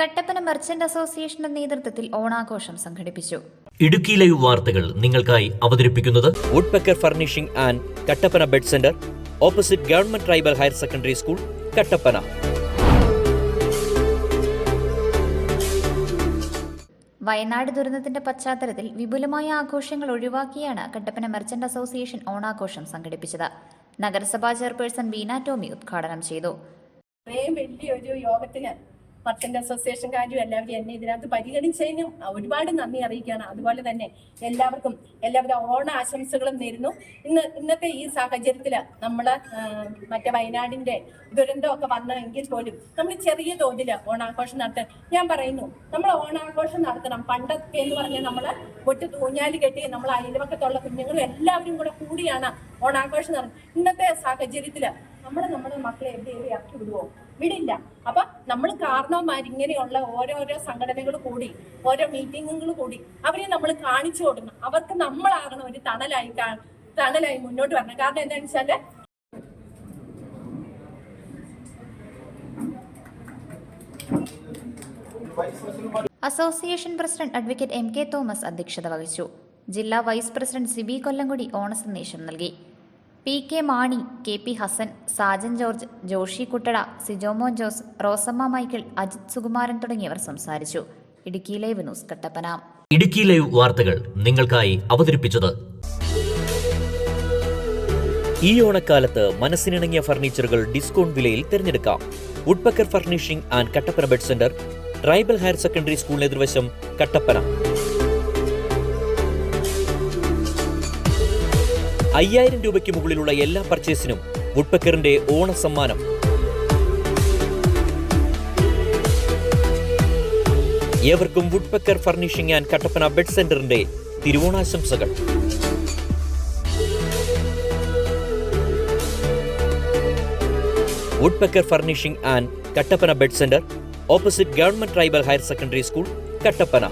Kattappana merchant അസോസിയേഷന്റെ നേതൃത്വത്തിൽ ഓണാഘോഷം സംഘടിപ്പിച്ചു. ഇടുക്കി ലൈവ് വാർത്തകൾ നിങ്ങൾക്കായി അവതരിപ്പിക്കുന്നത് woodpecker furnishing and Kattappana bed centre opposite government tribal higher secondary school Kattappana Wayanad ദുരന്തത്തിന്റെ പശ്ചാത്തലത്തിൽ വിപുലമായ ആഘോഷങ്ങൾ ഒഴിവാക്കിയാണ് കട്ടപ്പന മെർച്ചന്റ് അസോസിയേഷൻ ഓണാഘോഷം സംഘടിപ്പിച്ചത്. നഗരസഭാ ചെയർപേഴ്സൺ ബീന ടോമി ഉദ്ഘാടനം ചെയ്തു. വലിയൊരു യോഗത്തിന് മർച്ചന്റ് അസോസിയേഷൻകാരും എല്ലാവരും എന്നെ ഇതിനകത്ത് പരിഗണിച്ചതിനും ഒരുപാട് നന്ദി അറിയിക്കുകയാണ്. അതുപോലെ തന്നെ എല്ലാവർക്കും എല്ലാവരും ഓണ ആശംസകളും നേരുന്നു. ഇന്ന് ഇന്നത്തെ ഈ സാഹചര്യത്തിൽ നമ്മൾ മറ്റേ വയനാടിന്റെ ദുരന്തമൊക്കെ വന്നെങ്കിൽ പോലും നമ്മൾ ചെറിയ തോതിൽ ഓണാഘോഷം നടത്താൻ ഞാൻ പറയുന്നു നമ്മൾ ഓണാഘോഷം നടത്തണം. പണ്ടൊക്കെ എന്ന് പറഞ്ഞാൽ നമ്മൾ ഒറ്റ തൂഞ്ഞാലി കെട്ടി നമ്മൾ അയൽവക്കത്തുള്ള കുഞ്ഞുങ്ങളും എല്ലാവരും കൂടെ കൂടിയാണ് ഓണാഘോഷം നടത്തുന്നത് ഇന്നത്തെ സാഹചര്യത്തിൽ നമ്മൾ നമ്മുടെ മക്കളെ എവിടെ ആക്കി വിടുവോ? വിടില്ല. കാരണവന്മാർ ഇങ്ങനെയുള്ള ഓരോരോ സംഘടനകൾ കൂടി ഓരോ മീറ്റിങ്ങുകൾ കൂടി അവരെ നമ്മൾ കാണിച്ചു കൊടുക്കണം. അവർക്ക് നമ്മളാകണം ഒരു തണലായി തണലായി മുന്നോട്ട് വരണം. കാരണം എന്താണെന്ന് വെച്ചാൽ association president advocate M K Thomas അധ്യക്ഷത വഹിച്ചു. ജില്ലാ വൈസ് പ്രസിഡന്റ് സിബി കൊല്ലംകുടി ഓണസന്ദേശം നൽകി. P K Mani K P Hassan Sajan George Joshy Kuttada Sijomon Jose Rosamma Michael Ajith Sukumaran തുടങ്ങിയവർ സംസാരിച്ചു. Idukki live news Kattappana. Idukki live വാർത്തകൾ നിങ്ങൾക്കായി അവതരിപ്പിച്ചത് ഈ ഓണക്കാലത്ത് മനസ്സിനിണങ്ങിയ ഫർണിച്ചറുകൾ ഡിസ്കൗണ്ട് വിലയിൽ തിരഞ്ഞെടുക്കാം. Woodpecker furnishing and Kattappana bed centre tribal higher secondary സ്കൂളിന് എതിർവശം കട്ടപ്പന. അയ്യായിരം രൂപയ്ക്ക് മുകളിലുള്ള എല്ലാ പർച്ചേസിനും വുഡ്പെക്കറിന്റെ ഓണ സമ്മാനം ഏവർക്കും woodpecker furnishing and Kattappana bed സെന്ററിന്റെ തിരുവോണാശംസകൾ. Woodpecker furnishing and Kattappana bed centre opposite government tribal higher secondary school Kattappana.